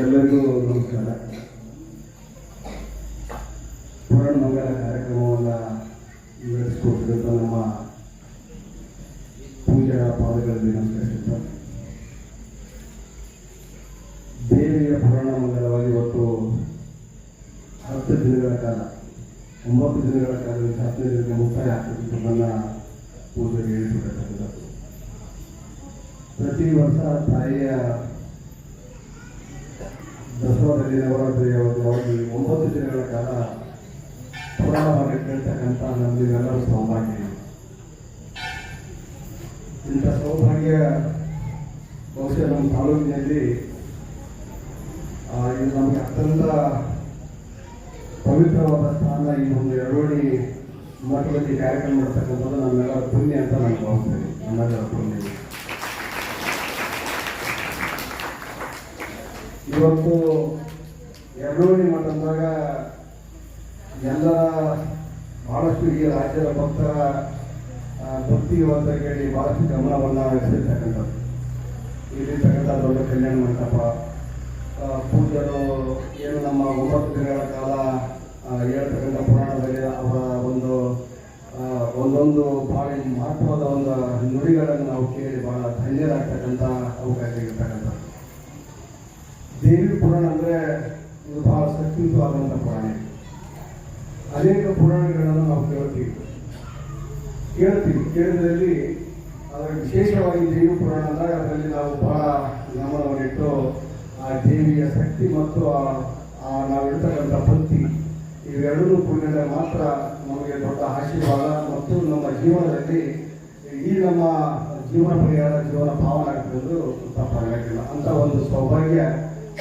ಎಲ್ಲರಿಗೂ ನಮಸ್ಕಾರ. ಪುರಾಣ ಮಂಗಲ ಕಾರ್ಯಕ್ರಮವನ್ನು ನಡೆಸಿಕೊಟ್ಟಿರುವಂಥ ನಮ್ಮ ಪೂಜೆಯ ಪಾದಗಳಲ್ಲಿ ನಮಸ್ಕಾರ ದೇವಿಯ ಪುರಾಣ ಮಂಗಲವಾಗಿ ಇವತ್ತು ಹತ್ತು ದಿನಗಳ ಕಾಲ, ಒಂಬತ್ತು ದಿನಗಳ ಕಾಲ ಹತ್ತನೇ ದಿನಕ್ಕೆ ಮುಕ್ತಾಯ ಆಗ್ತದೆ ನನ್ನ ಪೂಜೆಗೆ ಹೇಳಿಬಿಟ್ಟಿರ್ತಕ್ಕಂಥದ್ದು ಪ್ರತಿ ವರ್ಷ ತಾಯಿಯ ದಸರಾದಲ್ಲಿ ನವರಾತ್ರಿಯ ಒಂದು ಒಂಬತ್ತು ದಿನಗಳ ಕಾಲ ಪುರಾಣವಾಗಿ ಕೇಳ್ತಕ್ಕಂಥ ನಮಗೆಲ್ಲರೂ ಸೌಭಾಗ್ಯ. ಇಂಥ ಸೌಭಾಗ್ಯ ಬಹುಶಃ ನಮ್ಮ ತಾಲೂಕಿನಲ್ಲಿ ಇದು ನಮಗೆ ಅತ್ಯಂತ ಪವಿತ್ರವಾದ ಸ್ಥಾನ, ಈ ಒಂದು ಎರಡೋಡಿ ಮಠದಲ್ಲಿ ಕಾರ್ಯಕ್ರಮ ಮಾಡ್ತಕ್ಕಂಥದ್ದು ನಮ್ಮೆಲ್ಲರ ಪುಣ್ಯ ಅಂತ ನಾನು ಭಾವಿಸ್ತೇನೆ ನಮ್ಮೆಲ್ಲರ ಪುಣ್ಯ ಇವತ್ತು ಎರಡೋಡಿ ಮಠದಾಗ ಎಲ್ಲರ ಬಹಳಷ್ಟು ಈ ರಾಜ್ಯದ ಭಕ್ತರ ಭಕ್ತಿವಂತ ಕೇಳಿ ಬಹಳಷ್ಟು ಗಮನವನ್ನು ಹರಿಸಿರ್ತಕ್ಕಂಥದ್ದು. ಇಲ್ಲಿರ್ತಕ್ಕಂಥ ದೊಡ್ಡ ಕಲ್ಯಾಣ ಮಂಟಪ ಪೂಜರು ಏನು ನಮ್ಮ ಒಂಬತ್ತು ದಿನಗಳ ಕಾಲ ಹೇಳ್ತಕ್ಕಂಥ ಪುರಾಣದಲ್ಲಿ ಅವರ ಒಂದು ಒಂದೊಂದು ಭಾಳ ಮಹತ್ವದ ಒಂದು ನುಡಿಗಳನ್ನು ನಾವು ಕೇಳಿ ಬಹಳ ಧನ್ಯರಾಗ್ತಕ್ಕಂಥ ಅವಕಾಶ ಇರ್ತಕ್ಕಂಥದ್ದು ದೇವಿ ಪುರಾಣ ಅಂದರೆ ಶಕ್ತಿಯುತವಾದಂಥ ಪುರಾಣ. ಅನೇಕ ಪುರಾಣಗಳನ್ನು ನಾವು ಕೇಳ್ತೀವಿ. ಕೇಳ್ತೀವಿ. ಕೇಳಿದ್ರಲ್ಲಿ ಅದರ ವಿಶೇಷವಾಗಿ ದೇವಿ ಪುರಾಣ ಅಂದಾಗ ಅದರಲ್ಲಿ ನಾವು ಬಹಳ ಗಮನವನ್ನಿಟ್ಟು ಆ ದೇವಿಯ ಶಕ್ತಿ ಮತ್ತು ಆ- ನಾವು ಇರ್ತಕ್ಕಂಥ ಭಕ್ತಿ ಇವೆರಡೂ ಕೂಡಿದಾಗ ಮಾತ್ರ ನಮಗೆ ದೊಡ್ಡ ಆಶೀರ್ವಾದ ಮತ್ತು ನಮ್ಮ ಜೀವನದಲ್ಲಿ ಈ ನಮ್ಮ ಜೀವನ ಪರಿಹಾರ ಜೀವನ ಭಾವನೆ ಆಗ್ತದೆ ತಪ್ಪಾಗಲಿಲ್ಲ ಅಂತ ಒಂದು ಸೌಭಾಗ್ಯ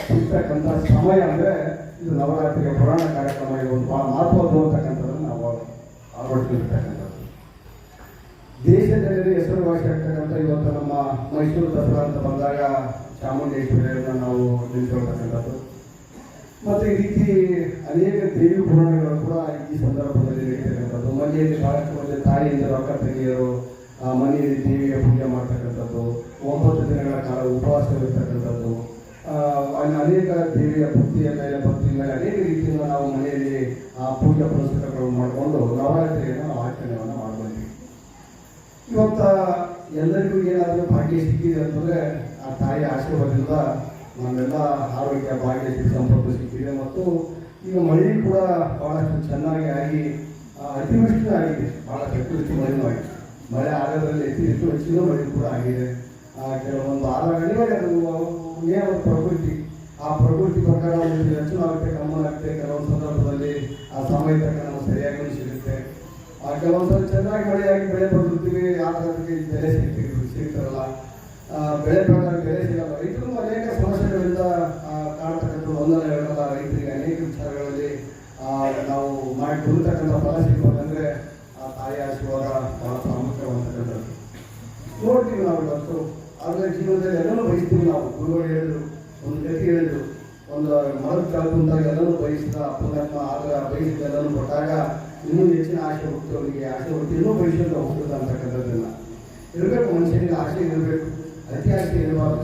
ಸಿಗ್ತಕ್ಕಂಥ ಸಮಯ ಅಂದರೆ ಇದು ನವರಾತ್ರಿಯ ಪುರಾಣ ಕಾರ್ಯಕ್ರಮ ಒಂದು ಭಾಳ ಮಹತ್ವದ್ದು ಅಂತಕ್ಕಂಥದ್ದನ್ನು ನಾವು ಅಳವಡಿಸಿರ್ತಕ್ಕಂಥದ್ದು. ದೇಶದಲ್ಲಿ ಹೆಸರುವಾಸಿ ಆಗ್ತಕ್ಕಂಥ ಇವತ್ತು ನಮ್ಮ ಮೈಸೂರು ದಸರಾ ಅಂತ ಬಂದಾಗ ಚಾಮುಂಡೇಶ್ವರಿಯನ್ನು ನಾವು ನಿಂತ್ಕೊಳ್ತಕ್ಕಂಥದ್ದು ಮತ್ತು ಈ ರೀತಿ ಅನೇಕ ದೇವಿ ಪುರಾಣಗಳು ಕೂಡ ಈ ಸಂದರ್ಭದಲ್ಲಿ ನಡೀತಕ್ಕಂಥದ್ದು ಮನೆಯಲ್ಲಿ ಬಹಳಷ್ಟು ಮಂದಿ ತಾಯಿಯಿಂದ ರೊಕ್ಕ ಆ ಮನೆಯಲ್ಲಿ ದೇವಿಗೆ ಪೂಜೆ ಮಾಡ್ತಕ್ಕಂಥದ್ದು. ಒಂಬತ್ತು ದಿನಗಳ ಕಾಲ ಉಪವಾಸವಿರ್ತಕ್ಕಂಥದ್ದು. ಅನೇಕ ದೇವಿಯ ಭಕ್ತಿಯ ಭಕ್ತಿ ಮೇಲೆ ಅನೇಕ ರೀತಿಯಿಂದ ನಾವು ಮನೆಯಲ್ಲಿ ಆ ಪೂಜಾ ಪುರಸ್ಕಾರಗಳನ್ನು ಮಾಡಿಕೊಂಡು ನವರಾತ್ರಿಯನ್ನು ನಾವು ಆಚರಣೆಯನ್ನು ಮಾಡ್ಕೊಂಡ್ವಿ ಇವತ್ತ ಎಲ್ಲರಿಗೂ ಏನಾದರೂ ಭಾಗ್ಯ ಸಿಕ್ಕಿದೆ ಅಂತಂದರೆ ಆ ತಾಯಿಯ ಆಶೀರ್ವಾದದಿಂದ ನಮ್ಮೆಲ್ಲ ಆರೋಗ್ಯ, ಭಾಗ್ಯ ಸಂಪರ್ಕ ಸಿಕ್ಕಿದೆ ಮತ್ತು ಈಗ ಮಳೆ ಕೂಡ ಭಾಳಷ್ಟು ಚೆನ್ನಾಗಿ ಆಗಿ ಅತಿವೃಷ್ಟಿ ಆಗಿದೆ. ಬಹಳ ಹೆಚ್ಚು ಮಳೆನೂ ಆಗಿದೆ. ಮಳೆ ಆಗೋದ್ರಲ್ಲಿ ಹೆಚ್ಚು ಹೆಚ್ಚು ಹೆಚ್ಚಿನ ಮಳೆ ಕೂಡ ಆಗಿದೆ. ಕೆಲವೊಂದು ಆರೋಗ್ಯ ಏನೋ ಪ್ರಕೃತಿ ಆ ಪ್ರಕೃತಿ ಪ್ರಕಾರ ಒಂದು ಹೆಚ್ಚು ಆಗುತ್ತೆ ಕಮ್ಮಿ ಆಗುತ್ತೆ. ಕೆಲವೊಂದು ಸಂದರ್ಭದಲ್ಲಿ ಆ ಸಮಯ ತಕ್ಕ ನಾವು ಸರಿಯಾಗಿ ಸಿಗುತ್ತೆ. ಆ ಕೆಲವೊಂದ್ಸಲ ಚೆನ್ನಾಗಿ ಮಳೆಯಾಗಿ ಬೆಳೆ ಬಂದಿರ್ತೀವಿ ಅದಕ್ಕೆ ಬೆಲೆ ಸಿಗ್ತೀವಿ ಸಿಗ್ತಾರಲ್ಲ ಬೆಳೆ ಪ್ರಕಾರ ಬೆಲೆ ಸಿಗಲ್ಲ. ರೈತರು ಅನೇಕ ಸಮಸ್ಯೆಗಳಿಂದ ಆ, ಒಂದಲ್ಲ ಎರಡಲ್ಲ ರೈತರಿಗೆ ಅನೇಕ ವಿಚಾರಗಳಲ್ಲಿ ನಾವು ಮಾಡಿ ಕೊಡ್ತಕ್ಕಂಥ ಫಲ ಸಿಗ್ಬೇಕಂದ್ರೆ ಆ ತಾಯಿ ಆಶೀರ್ವಾದ ಬಹಳ ಪ್ರಾಮುಖ್ಯವಾದಂಥದ್ದು. ನೋಡ್ತೀವಿ ನಾವು ಇವತ್ತು. ಆದರೆ ಜೀವನದಲ್ಲಿ ಎಲ್ಲರೂ ಬಯಸ್ತೀವಿ ನಾವು. ಗುರುಗಳು ಹೇಳಿದ್ರು ಒಂದು ಗತಿ ಹೇಳಿದ್ರು. ಒಂದು ಮರದ ಕಳ್ಕೊಂಡಾಗ ಎಲ್ಲರೂ ಬಯಸಿದ ಪುಣ್ಯಾತ್ಮ ಆಗ ಬಯಸಿದ ಎಲ್ಲರೂ ಕೊಟ್ಟಾಗ ಇನ್ನೂ ಹೆಚ್ಚಿನ ಆಸೆ ಹುಟ್ಟು ಅವರಿಗೆ. ಆಸೆ ಹುಟ್ಟು ಇನ್ನೂ ಬಯಸಿದ ಹೋಗ್ತದೆ ಅಂತಕ್ಕಂಥದ್ದನ್ನ. ಇರಬೇಕು, ಮನುಷ್ಯನಿಗೆ ಆಸೆ ಇರಬೇಕು. ಅತಿ ಆಸೆ ಇರಬಾರ್ದು.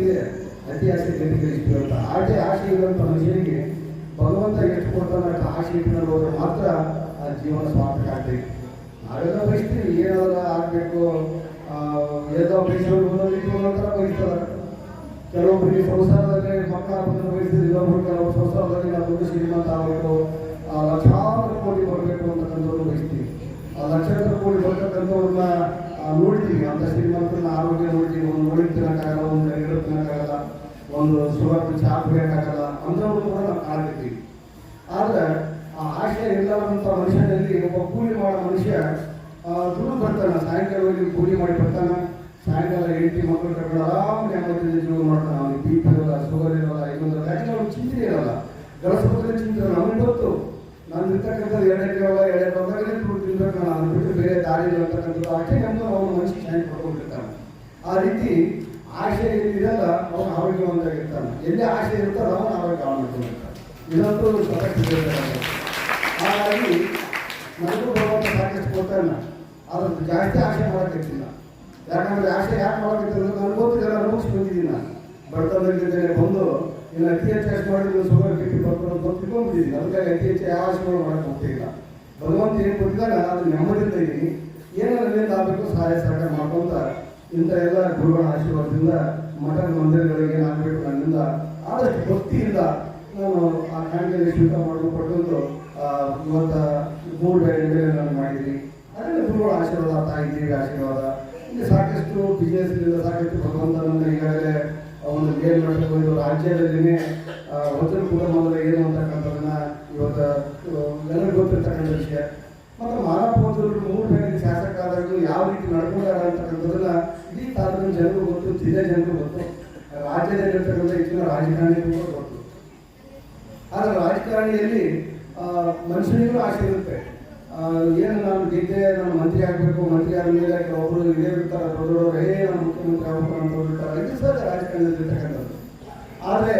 ಇದೆ. ಅತಿ ಆಸೆ ಗತಿಗಳಿಸ್ತು ಅಂತ. ಆಟೆ ಆಸೆ ಇರುವಂಥ ಮನುಷ್ಯನಿಗೆ ಭಗವಂತ ಎಷ್ಟು ಕೊಡ್ತಾನೆ ಆಸೆ ಇಟ್ಕೊಂಡು ಮಾತ್ರ ಆ ಜೀವನ ಸಾರ್ಥಕ ಆಗ್ತೈತಿ ನಾವೆಲ್ಲ ಬಯಸ್ತೀವಿ, ಏನಾದ್ರೂ ಆಗಬೇಕು. ಎಲ್ಲ ಬಯಸೋದು ಒಂದೊಂದು ಬಯಸ್ತಾರೆ. ಕೆಲವೊಬ್ಬರಿಗೆ ಸಂಸಾರದಲ್ಲಿ ಮಕ್ಕಳ ಬಂದು ಬಯಸ್ತಾರೆ ಇನ್ನೊಬ್ರು ಕೆಲವು ಸಂಸಾರದಲ್ಲಿ ನಾವು ದೊಡ್ಡ ಶ್ರೀಮಂತ ಆಗಬೇಕು ಆ ಲಕ್ಷಾಂತರ ಕೋಟಿ ಬರಬೇಕು ಅಂತಕ್ಕಂಥವ್ರು ಬಯಸ್ತೀವಿ. ಆ ಲಕ್ಷಾಂತರ ಕೋಟಿ ಬರ್ತಕ್ಕಂಥವ್ರನ್ನ ನೋಡ್ತೀವಿ. ಅಂತ ಶ್ರೀಮಂತನ ಆರೋಗ್ಯ ನೋಡ್ತೀವಿ. ಒಂದು ನೋಡಿ ತಿನ್ನಕ್ಕಾಗಲ್ಲ ಒಂದು ಕರಿಗಳು ತಿನ್ನಕ್ಕಾಗಲ್ಲ ಒಂದು ಸುಗರ್ ಚಾ ಕುಡಿಯೋಕ್ಕಾಗಲ್ಲ ಅಂಥವ್ರು ಕೂಡ ನಾವು ಕಾಣ್ತೀವಿ ಆದ್ರೆ ಆ ಆಶಯ ಇಲ್ಲದಂಥ ಮನುಷ್ಯನಲ್ಲಿ ಒಬ್ಬ ಕೂಲಿ ಮಾಡೋ ಮನುಷ್ಯ ಆ, ದುಡ್ಡು ಬರ್ತಾನೆ ಸಾಯಂಕಾಲ ಹೋಗಿ ಕೂಲಿ ಮಾಡಿ ಬರ್ತಾನೆ ಸಾಯಂಕಾಲ ಹೆಂಡತಿ ಮಕ್ಕಳು ಕರ್ಕೊಂಡು ಆರಾಮ್ ನೆಮ್ಮದಿಯಿಂದ ಜೀವನ ಮಾಡ್ತಾನೆ ಅವನಿಗೆ ಬಿ ಪಿ ಇರಲ್ಲ ಶುಗರ್ ಇರಲ್ಲ ಇನ್ನೊಂದು ಯಾಕಂದ್ರೆ ಅವ್ನಿಗೆ ಚಿಂತೆ ಇರಲ್ಲ ಗಳಿಸ್ಬೇಕಾದ್ರೆ ಚಿಂತೆ ಇರಲ್ಲ ನಮಗೆ ಗೊತ್ತು ನಾನು ಇರ್ತಕ್ಕಂಥದ್ದು ಎರಡೇ ಕೇವಲ ಎರಡೇ ಬಂದಾಗ ಬಿಟ್ಟು ಬೇರೆ ದಾರಿ ಅಂತಕ್ಕಂಥದ್ದು ಅಷ್ಟೇ ನಮ್ಮ ಅವನು ಮನಸ್ಸಿಗೆ ಚೆನ್ನಾಗಿ ಕೊಟ್ಕೊಂಡಿರ್ತಾನೆ ಆ ರೀತಿ ಆಶೆ ಎಲ್ಲಿರಲ್ಲ ಅವನು ಆರೋಗ್ಯವಂತಾಗಿರ್ತಾನೆ ಎಲ್ಲಿ ಆಶೆ ಇರ್ತಾರೋ ಅವನು ಆರೋಗ್ಯ ಮಾಡ್ಕೊಂಡಿರ್ತಾನೆ ಇದಂತೂ ಹಾಗಾಗಿ ನನಗೂ ಭಗವಂತ ಸಾಕಷ್ಟು ಕೊಡ್ತಾನೆ ಆದ್ರೆ ಜಾಸ್ತಿ ಆಸೆ ಮಾಡೋಕ್ಕಿಲ್ಲ ಯಾಕಂದ್ರೆ ಆಸೆ ಯಾಕೆ ಮಾಡೋಕ್ಕಿಲ್ಲ ನನಗೆ ಗೊತ್ತು ಜನ ಅನುಭವಿಸಿ ನಾನು ಬಡತನದಲ್ಲಿದ್ದೇನೆ ಬಂದು ಇನ್ನು ಅತಿ ಹೆಚ್ಚು ಮಾಡಿದ್ರೆ ಬಿ ಪಿ ಬರ್ತಾರೆ ಅಂತ ತಿಳ್ಕೊಂಡ್ಬಿಟ್ಟಿದ್ದೀನಿ ಅದಕ್ಕಾಗಿ ಅತಿ ಹೆಚ್ಚು ಯಾವ ಆಶೆಗಳು ಮಾಡೋಕ್ಕೆ ಹೋಗ್ತಿಲ್ಲ ಭಗವಂತ ಏನು ಕೊಟ್ಟಿದ್ದಾಗ ಅದು ನೆಮ್ಮದಿಯಿಂದ ಇದ್ದೀನಿ. ಏನೋ ನನ್ನಿಂದ ಸಹಾಯ ಸಹಕಾರ ಮಾಡ್ಕೊಂತ ಇಂಥ ಎಲ್ಲ ಗುರುಗಳ ಆಶೀರ್ವಾದದಿಂದ ಮಠದ ಮಂದಿರಗಳಿಗೆ ಆಗಬೇಕು ನನ್ನಿಂದ. ಆದಷ್ಟು ಭಕ್ತಿಯಿಂದ ನಾನು ಆ ಕಾಣಿಕೆಯಲ್ಲಿ ಸ್ವೀಕಾರ ಮಾಡಲು ಪಡ್ಕೊಂಡು ಇವತ್ತ ಮೂರು ಬೇರೆ ನಾನು ಮಾಡಿದ್ದೀನಿ. ಅದರಿಂದ ಗುರುಗಳ ಆಶೀರ್ವಾದ, ತಾಯಿ ದೇವಿ ಆಶೀರ್ವಾದ. ಇಲ್ಲಿ ಸಾಕಷ್ಟು ಬಿಸ್ನೆಸ್ನಿಂದ ಸಾಕಷ್ಟು ಭಗವಂತನನ್ನು ಈಗಾಗಲೇ ಒಂದು ಮಟ್ಟಕ್ಕೆ ಒಂದು ರಾಜ್ಯದಲ್ಲಿನೇ ವಚನ ಕೂಡ ಮೊದಲು ಏನು ಅಂತಕ್ಕಂಥದ್ದನ್ನ ಇವತ್ತು ಆ, ಎಲ್ಲರಿಗೂ ಗೊತ್ತಿರ್ತಕ್ಕಂಥ ವಿಷಯ ಮತ್ತು ಮಾನವೋದ್ರು ಮೂರು ಬೇರೆ ಶಾಸಕ ಆದಾಗ ಯಾವ ರೀತಿ ನಡ್ಕೊಂಡಾರ ಅಂತಕ್ಕಂಥದ್ದನ್ನ ಇಡೀ ತಾಲೂಕಿನ ಜನರು ಗೊತ್ತು ಜಿಲ್ಲೆ ಜನರು ಗೊತ್ತು ರಾಜ್ಯದಲ್ಲಿರ್ತಕ್ಕಂಥ ಹೆಚ್ಚಿನ ರಾಜಕಾರಣಿಗಳು ಗೊತ್ತು ಆದರೆ ರಾಜಕಾರಣಿಯಲ್ಲಿ ಮನುಷ್ಯನಿಗೂ ಆಸೆ ಇರುತ್ತೆ. ಏನು ನಾನು ಗೆದ್ದೆ, ನಾನು ಮಂತ್ರಿ ಆಗಬೇಕು, ಮಂತ್ರಿ ಆದಮೇಲೆ ಒಬ್ಬರು ಇದೇ ಇರ್ತಾರೆ ದೊಡ್ಡವರು, ಹೇ, ನಾನು ಮುಖ್ಯಮಂತ್ರಿ ಆಗಬೇಕು ಅಂತ ಇರ್ತಾರೆ ಇದು ಸಹ ರಾಜಕಾರಣದಲ್ಲಿ ಇರ್ತಕ್ಕಂಥದ್ದು. ಆದರೆ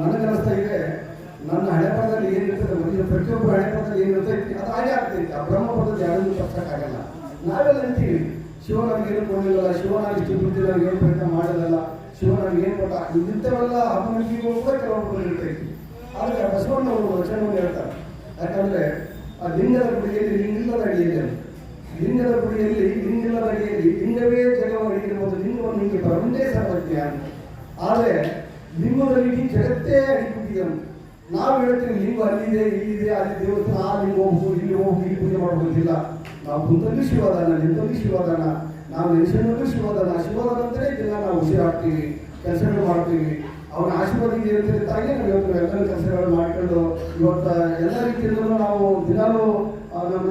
ನನಗನ್ನಿಸ್ತಾ ಇದೆ, ನನ್ನ ಹಣೆ ಪದದಲ್ಲಿ ಏನಿರ್ತದೆ ಮುಂದಿನ ಪ್ರತಿಯೊಬ್ಬರು ಹಣೆ ಪದದಲ್ಲಿ ಏನಿರುತ್ತೆ ಅದು ಹಾಗೆ ಆಗ್ತೈತಿ ಆ ಬ್ರಹ್ಮ ಪದದಲ್ಲಿ ತಪ್ಸಕ್ಕಾಗಲ್ಲ ನಾವೆಲ್ಲ ಅಂತೀವಿ ಶಿವ ನನಗೆ ಏನು ಕೊಡಲಿಲ್ಲ ಶಿವ ನನಗೆ ಇಷ್ಟು ಬುದ್ಧಿ ನನಗೆ ಏನು ಪ್ರಯತ್ನ ಮಾಡಲಿಲ್ಲ ಶಿವ ನನಗೆ ಏನು ಕೊಟ್ಟ? ಇಂಥವೆಲ್ಲ ಅಪನಂಬಿಕೆಗಳು ಕೂಡ ಕೆಲವೊಬ್ಬರು ಇರ್ತೈತಿ ಆದರೆ ಬಸವಣ್ಣವರು ವಚನವನ್ನು ಹೇಳ್ತಾರೆ. ಯಾಕಂದ್ರೆ ಆ ಲಿಂಗದ ಗುಡಿಯಲ್ಲಿ ಲಿಂಗಿಲ್ಲದ ಅಡಿಯಲ್ಲಿ. ಲಿಂಗದ ಗುಡಿಯಲ್ಲಿ ಲಿಂಗಿಲ್ಲದ ಅಡಿಯಲ್ಲಿ ಲಿಂಗವೇ ಜಗವ ಅಡಿಗಿರುವುದು ಲಿಂಗವನ್ನು ನಿಮಗೆ ಬರೊಂದೇ ಸರ್ವಜ್ಞ ಅಂತ ಆದರೆ ಲಿಂಗದಲ್ಲಿ ಜಗತ್ತೇ ಅಡಿಬಿಟ್ಟಿದೆ ಅಂತ. ನಾವು ಹೇಳ್ತೀವಿ, ಲಿಂಗ ಅಲ್ಲಿದೆ, ಇಲ್ಲಿದೆ, ಅಲ್ಲಿ ದೇವಸ್ಥಾನ, ಆ ಲಿಂಗ ಹೋಗ್ಬೋದು ಇಲ್ಲಿ ಹೋಗಿ, ಇಲ್ಲಿ ಪೂಜೆ ಮಾಡ್ಬೋದಿಲ್ಲ ನಾವು ಕುಂತಲ್ಲಿ ಶಿವದಾನ, ನಿಂತಲ್ಲಿ ಶಿವದಾನ, ನಾವು ನೆನೆಸಿನಲ್ಲಿ ಶಿವದಾನ. ಶಿವದಾನ ಅಂತಲೇ ದಿನ ನಾವು ಉಸಿರಾಡ್ತೀವಿ, ಕೆಲಸಗಳು ಮಾಡ್ತೀವಿ. ಅವನ ಆಶೀರ್ವಾದ ಅಂತಾಗಿ ನಾವು ಇವತ್ತು ಎಲ್ಲ ಕೆಲಸಗಳು ಮಾಡ್ಕೊಂಡು ಇವತ್ತು ಎಲ್ಲ ರೀತಿಯಿಂದಲೂ ನಾವು ದಿನಾಲೂ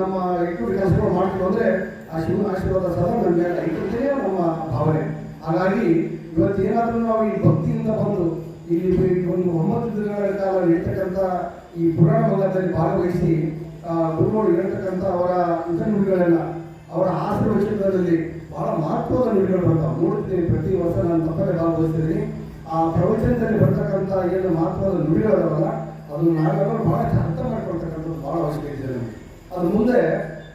ನಮ್ಮ ಇಟ್ಟು ಕೆಲಸಗಳು ಅಂದ್ರೆ ಆ ಶಿವನ ಆಶೀರ್ವಾದ ಸದಾ ನಮ್ಮ ಮೇಲೆ ನಮ್ಮ ಭಾವನೆ. ಹಾಗಾಗಿ ಇವತ್ತು ಏನಾದರೂ ನಾವು ಈ ಭಕ್ತಿಯಿಂದ ಬಂದು, ಇಲ್ಲಿ ಒಂದು ಒಂಬತ್ತು ದಿನಗಳ ಕಾಲ ಇರ್ತಕ್ಕಂಥ ಈ ಪುರಾಣ ಭಾಗದಲ್ಲಿ ಭಾಗವಹಿಸಿ ಗುರುಗಳು ಹೇಳ್ತಕ್ಕಂಥ ಅವರ ಇತರ ನುಡಿಗಳೆಲ್ಲ ಅವರ ಆಶೀರ್ವಚನದಲ್ಲಿ ಬಹಳ ಮಹತ್ವದ ನುಡಿಗಳು ಬರ್ತಾವೆ ನೋಡ್ತೀನಿ ಪ್ರತಿ ವರ್ಷ ನಾನು ತಪ್ಪದೆ ಭಾಗವಹಿಸ್ತಿದ್ದೀನಿ ಆ ಪ್ರವಚನದಲ್ಲಿ ಬರ್ತಕ್ಕಂಥ ಏನು ಮಹತ್ವದ ನುಡಿಗಳವಲ್ಲ ಅದನ್ನು ನಾವೆಲ್ಲರೂ ಬಹಳ ಅರ್ಥ ಮಾಡ್ಕೊಳ್ತಕ್ಕಂಥದ್ದು ಬಹಳ ಅವಶ್ಯಕತೆ ಇದೆ ನಮಗೆ. ಅದು ಮುಂದೆ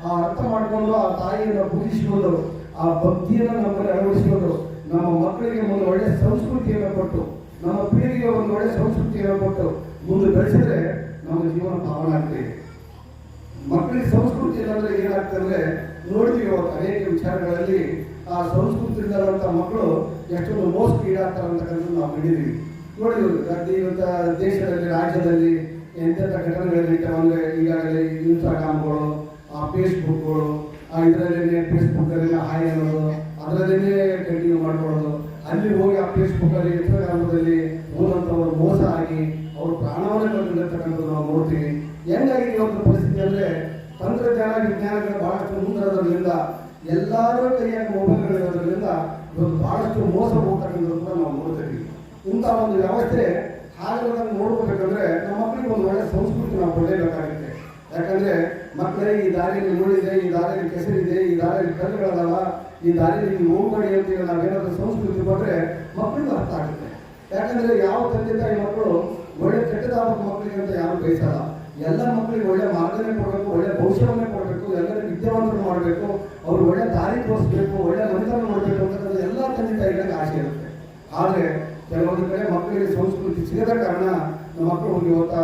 ಆ ಅರ್ಥ ಮಾಡಿಕೊಂಡು ಆ ತಾಯಿಯನ್ನು ಪೂಜಿಸಿಕೊಂಡು, ಆ ಭಕ್ತಿಯನ್ನು ನಮ್ಮಲ್ಲಿ ಅಳವಡಿಸಿಕೊಂಡು, ನಮ್ಮ ಮಕ್ಕಳಿಗೆ ಒಂದು ಒಳ್ಳೆಯ ಸಂಸ್ಕೃತಿಯನ್ನು ಕೊಟ್ಟು, ನಮ್ಮ ಪೀಳಿಗೆ ಒಂದು ಒಳ್ಳೆಯ ಸಂಸ್ಕೃತಿಯನ್ನು ಕೊಟ್ಟು ಮುಂದೆ ಬೆಳೆಸಿದ್ರೆ ನಮ್ಮ ಜೀವನ ಪಾವನ ಆಗ್ತದೆ. ಮಕ್ಕಳಿಗೆ ಸಂಸ್ಕೃತಿ ಅಂದ್ರೆ ನೋಡ್ತೀವಿ ಇವತ್ತು ಅನೇಕ ವಿಚಾರಗಳಲ್ಲಿ ಆ ಸಂಸ್ಕೃತಿ ಇಲ್ಲದಂತ ಮಕ್ಕಳು ಎಷ್ಟೊಂದು ಅಂತಕ್ಕಂಥ ನಾವು ಕಂಡಿದ್ದೀವಿ ನೋಡಿದ್ವಿ ಇವತ್ತ ದೇಶದಲ್ಲಿ, ರಾಜ್ಯದಲ್ಲಿ ಎಂತೆಂಥ ಘಟನೆಗಳು ನಡೀತಾವೆ ಅಂದ್ರೆ ಈಗಾಗಲೇ ಇನ್ಸ್ಟಾಗ್ರಾಮ್ಗಳು ಆ ಫೇಸ್ಬುಕ್ಗಳು ಆ ಇದರಲ್ಲೇ ಫೇಸ್ಬುಕ್ಕಲ್ಲಿ ಹಾಯ್ ಅನ್ನೋದು ಅದರಲ್ಲೇ ಕಂಟಿನ್ಯೂ ಮಾಡ್ಕೊಳ್ಳೋದು. ಅಲ್ಲಿ ಹೋಗಿ ಆ ಫೇಸ್ಬುಕ್ಕಲ್ಲಿ ಇನ್ಸ್ಟಾಗ್ರಾಮದಲ್ಲಿ ಹೋದಂಥವ್ರು ಮೋಸ ಆಗಿ ಅವರು ಪ್ರಾಣವನ್ನೇ ಕಂಡು ನಾವು ನೋಡ್ತೀವಿ. ಎಲ್ಲರ ಕೈಯಾಗ ಮೊಬೈಲ್ಗಳಿರೋದ್ರಿಂದ ಇವತ್ತು ಬಹಳಷ್ಟು ಮೋಸ ಹೋಗ್ತಕ್ಕಂಥದ್ದು ಕೂಡ ನಾವು ನೋಡ್ತೀವಿ ಇಂಥ ಒಂದು ವ್ಯವಸ್ಥೆ ಹಾಗಿರೋದನ್ನು ನೋಡ್ಕೋಬೇಕಂದ್ರೆ ನಮ್ಮ ಮಕ್ಕಳಿಗೆ ಒಂದು ಒಳ್ಳೆ ಸಂಸ್ಕೃತಿ ನಾವು ಕೊಡಲೇಬೇಕಾಗುತ್ತೆ. ಯಾಕಂದ್ರೆ ಮಕ್ಕಳೇ, ಈ ದಾರಿಯಲ್ಲಿ ನೋಡಿದೆ ಈ ದಾರಿಯಲ್ಲಿ ಕೆಸರಿದೆ, ಈ ದಾರಿಯಲ್ಲಿ ಕಲ್ಲುಗಳಲ್ಲ ಈ ದಾರಿಯಲ್ಲಿ ನೀವು ಅಂತ ನಾವೇನಾದ್ರೂ ಸಂಸ್ಕೃತಿ ಕೊಟ್ಟರೆ ಮಕ್ಕಳಿಗೆ ಅರ್ಥ ಆಗುತ್ತೆ. ಯಾಕಂದ್ರೆ ಯಾವ ತಂದೆ ತಾಯಿ ಮಕ್ಕಳು ಒಳ್ಳೆ ಕೆಟ್ಟದಾಗಬೇಕು ಮಕ್ಕಳಿಗೆ ಅಂತ ಯಾರು ಬಯಸಲ್ಲ. ಎಲ್ಲ ಮಕ್ಕಳಿಗೆ ಒಳ್ಳೆ ಮಾರ್ಗನೇ ಕೊಡಬೇಕು, ಒಳ್ಳೆ ಭವಿಷ್ಯವನ್ನೇ ಕೊಡಬೇಕು ಎಲ್ಲರೂ ವಿದ್ಯಾವಂತರು ಮಾಡಬೇಕು ಅವ್ರು ಒಳ್ಳೆ ದಾರಿ ತೋರಿಸ್ಬೇಕು, ಒಳ್ಳೆ ಮನೆತನ ಮಾಡಬೇಕು ಅಂತಕ್ಕಂಥ ಎಲ್ಲ ತಂದೆ ತಾಯಿಗಳಿಗೆ ಆಸೆ ಇರುತ್ತೆ. ಆದರೆ ಕೆಲವೊಂದು ಕಡೆ ಮಕ್ಕಳಿಗೆ ಸಂಸ್ಕೃತಿ ಸಿಗದ ಕಾರಣ ನಮ್ಮ ಮಕ್ಕಳು ಹೋಗಿ ಇವತ್ತ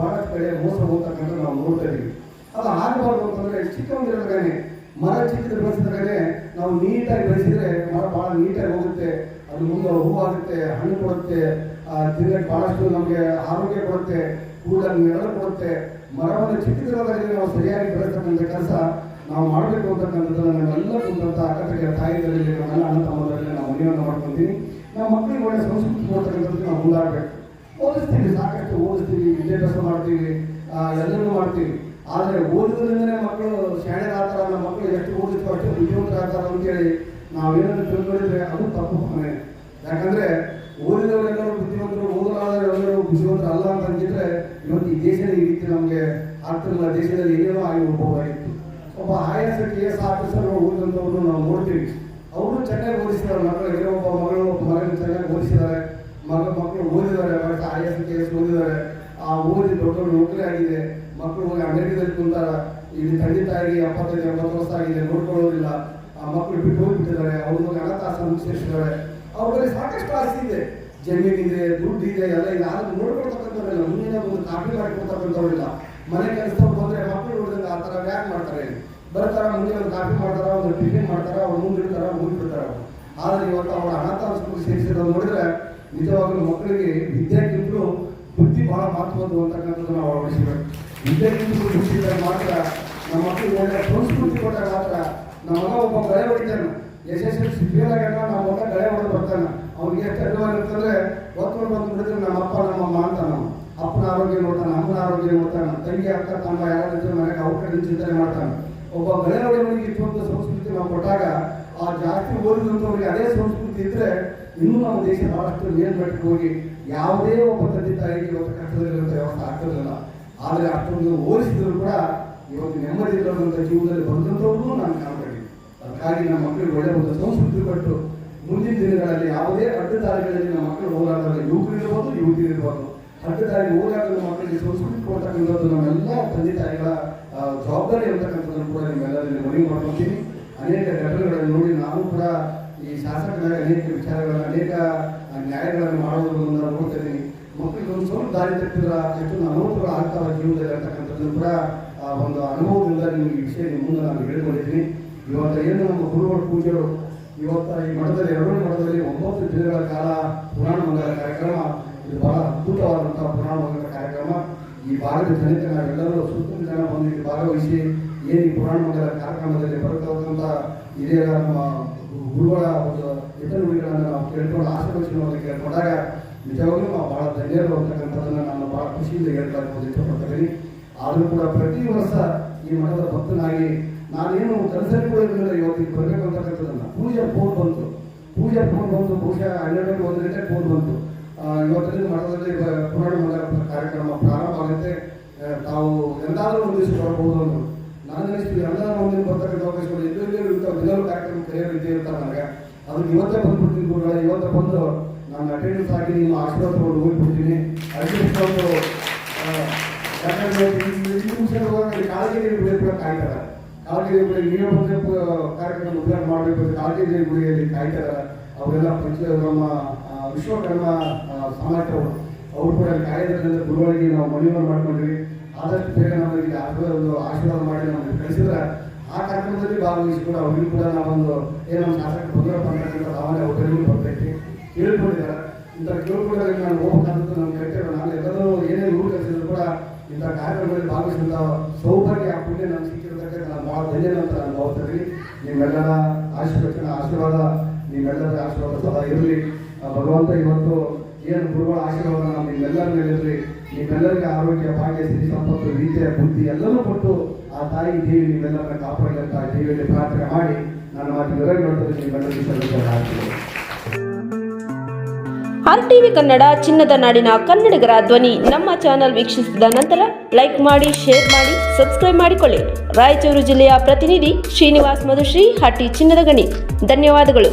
ಭಾಳ ಕಡೆ ಮೋಸ ಹೋಗ್ತಕ್ಕಂಥ ನಾವು ನೋಡ್ತಾ ಇದೀವಿ. ಅದು ಆಗಬಾರ್ದು ಅಂತಂದ್ರೆ ಚಿಕ್ಕವರಿರೋದಾಗನೆ ಮರ ಚಿಕ್ಕದ ಬೆಳೆಸಿದಾಗನೆ ನಾವು ನೀಟಾಗಿ ಬೆಳೆಸಿದರೆ ಮರ ಬಹಳ ನೀಟಾಗಿ ಹೋಗುತ್ತೆ, ಅದು ಮುಂದೆ ಹೂವಾಗುತ್ತೆ ಹಣ್ಣು ಕೊಡುತ್ತೆ ತಿನ್ನಕ್ಕೆ ಬಹಳಷ್ಟು ನಮಗೆ ಆರೋಗ್ಯ ಕೊಡುತ್ತೆ ಕೂಡ ನೆರಳು ಕೊಡುತ್ತೆ. ಮರವನ್ನು ಚಿಕ್ಕದಿರೋದಾಗಲಿ ನಾವು ಸರಿಯಾಗಿ ಬೆಳೆಸ್ತಕ್ಕಂಥ ಕೆಲಸ ನಾವು ಮಾಡಬೇಕು ಅಂತಕ್ಕಂಥದ್ದು ನಾವೆಲ್ಲ ಕುಂತ ಅಕ್ಕಪಕ್ಕ ತಾಯಿಗಳಲ್ಲಿ ನಾವೆಲ್ಲ ಅಣ್ಣ ತಮ್ಮದರಲ್ಲಿ ನಾವು ಮನೆಯನ್ನು ಮಾಡ್ಕೊತೀನಿ ನಮ್ಮ ಮಕ್ಕಳಿಗೆ ಒಳ್ಳೆ ಸಂಸ್ಕೃತಿ ಕೊಡ್ತಕ್ಕಂಥದ್ದು ನಾವು ಮುಂದಾಗಬೇಕು. ಓದಿಸ್ತೀವಿ, ಸಾಕಷ್ಟು ಓದಿಸ್ತೀವಿ ವಿದ್ಯಾಭ್ಯಾಸ ಮಾಡ್ತೀವಿ ಎಲ್ಲರೂ ಮಾಡ್ತೀವಿ. ಆದರೆ ಓದಿದ್ರಿಂದನೇ ಮಕ್ಕಳು ಶಾಣೆರಾಗ್ತಾರ ನಮ್ಮ ಮಕ್ಕಳು ಎಷ್ಟು ಓದಿಸ್ತಾರೋ ಅಷ್ಟು ಬುದ್ಧಿವಂತರಾಗ್ತಾರ ಅಂತೇಳಿ ನಾವೇನಾದ್ರು ತಿಳ್ಕೊಂಡಿದ್ರೆ ಅದು ತಪ್ಪು ಮನೆ. ಯಾಕಂದರೆ ಓದಿದವರೆಲ್ಲರೂ ಬುದ್ಧಿವಂತರು ಓದಲಾದರೆ ಎಲ್ಲರೂ ಬುದ್ಧಿವಂತರು ಅಲ್ಲ ಅಂತ ಅಂದಿದ್ರೆ ಇವತ್ತು ಈ ದೇಶದಲ್ಲಿ ಈ ರೀತಿ ನಮಗೆ ಆಗ್ತಿರಲ್ಲ ದೇಶದಲ್ಲಿ ಏನೇನೋ ಆಗಿ ಹೋಗಬಹುದಾಗಿತ್ತು ಒಬ್ಬ ಎಸ್ ಕೆ ಎಸ್ ಆಫೀಸರ್ ಓದಿದಂಥವ್ರು ನಾವು ನೋಡ್ತೀವಿ. ಅವರು ಚೆನ್ನಾಗಿ ಓದಿಸಿದ್ದಾರೆ ಮಕ್ಕಳಿಗೆ ಒಬ್ಬ ಮಗಳು, ಒಬ್ಬ ಮಗನ ಚೆನ್ನಾಗಿ ಓದಿಸಿದ್ದಾರೆ ಮಗ ಮಕ್ಕಳು ಓದಿದ್ದಾರೆ ಐ ಎಸ್ ಕೆ ಎಸ್ ಓದಿದ್ದಾರೆ ಆ ಓದಿ ದೊಡ್ಡ ನೌಕರಿ ಆಗಿದೆ ಮಕ್ಕಳು ಹೋಗಿ ಅಮೆರಿಕದಲ್ಲಿ ಕುಂತಾರ. ಇಲ್ಲಿ ತಂದೆ ತಾಯಿಗೆ ಎಪ್ಪತ್ತೈದು ಎಂಬತ್ತು ವರ್ಷ ಆಗಿದೆ, ನೋಡ್ಕೊಳ್ಳೋದಿಲ್ಲ. ಆ ಮಕ್ಕಳು ಬಿಟ್ಟು ಹೋಗ್ಬಿಟ್ಟಿದ್ದಾರೆ, ಅವ್ರ ಅನಾಥಾಶ್ರಮ ಸೇರಿಸಿದ್ದಾರೆ ಅವರಲ್ಲಿ ಸಾಕಷ್ಟು ಆಸ್ತಿ ಇದೆ. ಜಮೀನಿದೆ ದುಡ್ಡು ಇದೆ ಎಲ್ಲ ಇದೆ. ಯಾರು ನೋಡ್ಕೊಳ್ತಕ್ಕಂಥವ್ರಿಲ್ಲ ಮುಂದಿನ ಒಂದು ಕಾಪಿ ಮಾಡಿಕೊಳ್ತಕ್ಕಂಥವ್ರಿಲ್ಲ ಮನೆ ಕೆಲಸದವ್ರು ಬಂದ್ರೆ ಮಕ್ಕಳು ನೋಡಿದ್ರೆ ಆ ಥರ ಮಾಡ್ತಾರೆ ಬರ್ತಾರ ಮುಂದೆ ಒಂದು ಕಾಫಿ ಮಾಡ್ತಾರ, ಒಂದು ಟಿಫಿನ್ ಮಾಡ್ತಾರ, ಅವ್ರು ಮುಂದೆ ಇಡ್ತಾರ ಮುಂದೆ ಬಿಡ್ತಾರ. ಆದ್ರೆ ಇವತ್ತು ಅವರ ಅನಾಥ ಸ್ಕೂಲ್ ಸೇರಿಸಿರೋದು ನೋಡಿದ್ರೆ ನಿಜವಾಗ್ಲೂ ಮಕ್ಕಳಿಗೆ ವಿದ್ಯಾರ್ಥಿಗಳು ಬುದ್ಧಿ ಬಹಳ ಮಹತ್ವದ್ದು ಅಂತಕ್ಕಂಥದ್ದು ನಾವು ಅಳವಡಿಸಬೇಕು ವಿದ್ಯಾರ್ಥಿಗಳು ಬುದ್ಧಿದಾಗ ಮಾತ್ರ ನಮ್ಮ ಮಕ್ಕಳಿಗೆ ಒಳ್ಳೆ ಸಂಸ್ಕೃತಿ ಕೊಟ್ಟಾಗ ಮಾತ್ರ ನಮ್ಮ ಒಬ್ಬ ಗಳೆ ಹೊಡಿತಾನೆ ಸಿ ಫೇಲ್ ಆಗ್ಯಾನ ನಮ್ಮ ಮಗ ಗಳೆ ಹೊಡೆದು ಬರ್ತಾನೆ ಅವ್ನಿಗೆ ಎಷ್ಟು ಅಡ್ಡವಾಗಿರ್ತಂದ್ರೆ ಒತ್ಕೊಂಡು ಬಂದು ಬಿಡಿದ್ರೆ ನಮ್ಮ ಅಪ್ಪ ನಮ್ಮಮ್ಮ. ಅಪ್ಪನ ಆರೋಗ್ಯ ನೋಡ್ತಾನೆ, ಅಮ್ಮನ ಆರೋಗ್ಯ ನೋಡ್ತಾನೆ, ತಂಗಿ ಅಕ್ಕ ತಮ್ಮ ಯಾರಾದ್ರೂ ಮನೆಗೆ ಅವ್ರ ಕಡೆ ಚಿಂತನೆ ಮಾಡ್ತಾನೆ. ಒಬ್ಬ ಮನೆ ಹೊಡೆಯವನಿಗೆ ಇಷ್ಟೊಂದು ಸಂಸ್ಕೃತಿ ನಾವು ಕೊಟ್ಟಾಗ ಆ ಜಾಸ್ತಿ ಓದಿದಂಥವ್ರಿಗೆ ಅದೇ ಸಂಸ್ಕೃತಿ ಇದ್ರೆ ಇನ್ನೂ ನಮ್ಮ ದೇಶ ಬಹಳಷ್ಟು ಮೇಲ್ಮಟ್ಟಕ್ಕೆ ಹೋಗಿ ಯಾವುದೇ ಒಬ್ಬ ತಂದೆ ತಾಯಿಗೆ ಇವತ್ತು ಕಷ್ಟದಲ್ಲಿರುವಂಥ ವ್ಯವಸ್ಥೆ ಆಗ್ತಿರಲಿಲ್ಲ ಆದರೆ ಅಷ್ಟೊಂದು ಹೋಲಿಸಿದ್ರು ಕೂಡ ಇವತ್ತು ನೆಮ್ಮದಿ ಇಲ್ಲದಂಥ ಜೀವನದಲ್ಲಿ ಬಂದಂಥವ್ರು ನಾನು ಕಾಣ್ತೀನಿ. ಅದಕ್ಕಾಗಿ ನಮ್ಮ ಮಕ್ಕಳಿಗೆ ಒಳ್ಳೆಯ ಒಂದು ಸಂಸ್ಕೃತಿ ಕೊಟ್ಟು ಮುಂದಿನ ದಿನಗಳಲ್ಲಿ ಯಾವುದೇ ಅಡ್ಡದಾರಿಗಳಲ್ಲಿ ನಮ್ಮ ಮಕ್ಕಳು ಹೋರಾಟದ ಯುವಕರಿರ್ಬೋದು ಯುವತಿಯರಿರ್ಬೋದು ಅಡ್ಡದಾರಿ ಓದಾಗಲು ಮಕ್ಕಳಿಗೆ ಸಂಸ್ಕೃತಿ ಕೊಡ್ತಕ್ಕಂಥದ್ದು ನಮ್ಮೆಲ್ಲ ತಂದೆ ತಾಯಿಗಳ ಜವಾಬ್ದಾರಿ ಇರತಕ್ಕಂಥದ್ದನ್ನು ಕೂಡ ನಿಮ್ಮೆಲ್ಲರಲ್ಲಿ ಮನವಿ ಮಾಡ್ಕೊತೀನಿ ಅನೇಕ ಘಟನೆಗಳನ್ನು ನೋಡಿ ನಾವು ಕೂಡ ಈ ಶಾಸಕರಾಗಿ ಅನೇಕ ವಿಚಾರಗಳನ್ನು, ಅನೇಕ ನ್ಯಾಯಗಳನ್ನು ಮಾಡೋದನ್ನು ನಾನು ನೋಡ್ತಾ ಇದ್ದೀನಿ. ಮಕ್ಕಳಿಗೆ ಒಂದು ಸ್ವಲ್ಪ ದಾರಿ ತಪ್ಪಿದ್ರ ಎಷ್ಟು ಅನುಭವಗಳು ಆಗ್ತಾವ ಜೀವನದಲ್ಲಿ ಇರತಕ್ಕಂಥದ್ದು ಕೂಡ, ಆ, ಒಂದು ಅನುಭವದಿಂದ ನಿಮಗೆ ಈ ವಿಷಯ ಮುಂದೆ ನಾನು ಹೇಳ್ಕೊಂಡಿದ್ದೀನಿ. ಇವತ್ತು ಏನು ನಮ್ಮ ಗುರುಗಳ ಪೂಜೆಗಳು, ಇವತ್ತು ಈ ಮಠದಲ್ಲಿ, ಎರಡನೇ ಮಠದಲ್ಲಿ ಒಂಬತ್ತು ದಿನಗಳ ಕಾಲ ಪುರಾಣ ಮಂಗಲ ಕಾರ್ಯಕ್ರಮ ಇದು ಬಹಳ ಅದ್ಭುತವಾದಂತಹ ಪುರಾಣ ಮಂಗಲ ಕಾರ್ಯಕ್ರಮ. ಈ ಭಾಗದ ಜನತೆ ನಾವೆಲ್ಲರೂ ಸುತ್ತಮುತ್ತ ಜನ ಬಂದು ಇಲ್ಲಿ ಭಾಗವಹಿಸಿ ಏನು ಈ ಪುರಾಣ ಮಂಗಲ ಕಾರ್ಯಕ್ರಮದಲ್ಲಿ ಬರತಕ್ಕಂಥ ಹಿರಿಯರ ನಮ್ಮ ಗುರುಗಳ ಒಂದು ಹಿತನುಡಿಗಳನ್ನು ನಾವು ಕೇಳ್ಕೊಂಡು ಆಶೀರ್ವಚನವನ್ನು ಕೇಳ್ಕೊಂಡಾಗ ನಿಜವಾಗ್ಲೂ ನಾವು ಬಹಳ ಧನ್ಯರು ಅಂತಕ್ಕಂಥದ್ದನ್ನು ನಾನು ಬಹಳ ಖುಷಿಯಿಂದ ಹೇಳ್ತಾ ಇರ್ಬೋದು, ಇಷ್ಟಪಡ್ತೀನಿ. ಆದರೂ ಕೂಡ ಪ್ರತಿ ವರ್ಷ ಈ ಮಠದ ಭಕ್ತನಾಗಿ ನಾನೇನು ಕೆಲಸದಲ್ಲಿ ಕೂಡ ಇವತ್ತಿಗೆ ಬರಬೇಕು ಅಂತಕ್ಕಂಥದ್ದನ್ನು. ಪೂಜೆ ಫೋನ್ ಬಂತು. ಪೂಜೆ ಫೋನ್ ಬಂತು. ಬಹುಶಃ ಹನ್ನೆರಡು ಒಂದು ಗಂಟೆ ಫೋನ್ ಬಂತು. ಇವತ್ತಿನ ಮಠದಲ್ಲಿ ಪುರಾಣ ಮಂಗಲ ಕಾರ್ಯಕ್ರಮ ಪ್ರಾರಂಭ ಆಗುತ್ತೆ ತಾವು ಎಂದಾದರೂ ಒಂದು ಬರಬಹುದು ಅಂದರು ನಾನು ಅನಿಸ್ತೀವಿ ಎಲ್ಲರೂ ಮುಂದಿನ ದಿನ ಬರ್ತಕ್ಕಂಥ ಅವಕಾಶಗಳು ಎಲ್ಲೆಲ್ಲೇ ಇರ್ತಾವೆ ದಿನವೂ ಕಾರ್ಯಕ್ರಮ ಕರೆಯೋರು ಇದೆ ಅಂತ ನನಗೆ? ಅದಕ್ಕೆ ಇವತ್ತೇ ಬಂದ್ಬಿಡ್ತೀನಿ ಗುರುಗಳ. ಇವತ್ತೇ ಬಂದು ನಾನು ಅಟೆಂಡೆನ್ಸ್ ಆಗಿ ನಿಮ್ಮ ಆಶೀರ್ವಾದ ತಗೊಂಡು ಹೋಗ್ಬಿಡ್ತೀನಿ. ಅಟೆಂಡೆನ್ಸ್ ತಗೊಂಡು ಯಾಕಂದ್ರೆ ಕಾಯ್ತಾರೆ. ಕಾಳಗಿ ಗುಡಿ ನೀವೇ ಕಾರ್ಯಕ್ರಮ ಉದ್ಘಾಟನೆ ಮಾಡಬೇಕು ಕಾಲೇಜಿನ ಗುಡಿಯಲ್ಲಿ ಕಾಯ್ತಾರೆ. ಅವರೆಲ್ಲ ಪಂಚ, ನಮ್ಮ ವಿಶ್ವಕರ್ಮ ಆ, ಸಮಾಜದವರು ಅವರು ಕೂಡ ಕಾರ್ಯದರ್ಶನ ಗುರುಗಳಿಗೆ ನಾವು ಮನವಿಯನ್ನು ಮಾಡ್ಕೊಂಡ್ವಿ. ಆದಷ್ಟು ಬೇಗ ನಮಗೆ ಒಂದು ಆಶೀರ್ವಾದ ಮಾಡಿ ನಮಗೆ ಕಳಿಸಿದ್ರೆ ಆ ಕಾರ್ಯಕ್ರಮದಲ್ಲಿ ಭಾಗವಹಿಸಿ ಕೂಡ ಅವ್ರಿಗೂ ಕೂಡ ನಾವೊಂದು ಏನು ಶಾಸಕ ಬಂದರಪ್ಪ ಅಂತಕ್ಕಂಥ ಭಾವನೆ ಅವರಿಗೂ ಬರ್ತೈತಿ ಕೇಳ್ಕೊಂಡಿದ್ದಾರೆ. ಇಂಥ ಕೇಳ್ಕೊಂಡಾಗ ನಾನು ಹೋಗ್ಬೇಕಂತ ನಮ್ಮ ಕರ್ತವ್ಯ ನಾನು ಎಲ್ಲರೂ ಏನೇ ರೂಲ್ ಕಲಿಸಿದ್ರು ಕೂಡ ಇಂಥ ಕಾರ್ಯಕ್ರಮದಲ್ಲಿ ಭಾಗವಹಿಸಿದ ಸೌಭಾಗ್ಯ ಆ ಪುಣ್ಯ ನಾನು ಸಿಕ್ಕಿರ್ತಕ್ಕಂಥ ನಾನು ಭಾಳ ಧನ್ಯನ ಅಂತ ನಾನು ಭಾವಿಸ್ತೀನಿ. ನಿಮ್ಮೆಲ್ಲರ ಆಶೀರ್ವಚನ ಆಶೀರ್ವಾದ ನಿಮ್ಮೆಲ್ಲರ ಆಶೀರ್ವಾದ ಸದಾ ಇರಲಿ. ಭಗವಂತ ಇವತ್ತು ಏನು ಗುರುಗಳ ಆಶೀರ್ವಾದ ನಿಮ್ಮೆಲ್ಲರ ಮೇಲೆ ಇರಲಿ ನಿಮ್ಮೆಲ್ಲರಿಗೆ ಆರೋಗ್ಯ ಭಾಗ್ಯ ಸ್ಥಿತಿ ಸಂಪತ್ತು, ವಿದ್ಯೆ, ಬುದ್ಧಿ ಎಲ್ಲರೂ ಕೊಟ್ಟು ಆ ತಾಯಿ ದೇವಿ ನಿಮ್ಮೆಲ್ಲರನ್ನ ಕಾಪಾಡಲಿ ಅಂತ ದೇವಿಯಲ್ಲಿ ಪ್ರಾರ್ಥನೆ ಮಾಡಿ ನನ್ನ ಮಾತು ಮಾಡ್ತಾರೆ ನಿಮ್ಮೆಲ್ಲರಿಗೂ ಸಲ್ಲಿಸಲಾಗಿದೆ ಆರ್ ಟಿವಿ ಕನ್ನಡ, ಚಿನ್ನದ ನಾಡಿನ ಕನ್ನಡಿಗರ ಧ್ವನಿ ನಮ್ಮ ಚಾನೆಲ್ ವೀಕ್ಷಿಸಿದ ನಂತರ ಲೈಕ್ ಮಾಡಿ, ಶೇರ್ ಮಾಡಿ, ಸಬ್ಸ್ಕ್ರೈಬ್ ಮಾಡಿಕೊಳ್ಳಿ. ರಾಯಚೂರು ಜಿಲ್ಲೆಯ ಪ್ರತಿನಿಧಿ ಶ್ರೀನಿವಾಸ್ ಮಧುಶ್ರೀ ಹಟ್ಟಿ ಚಿನ್ನದ ಗಣಿ. ಧನ್ಯವಾದಗಳು.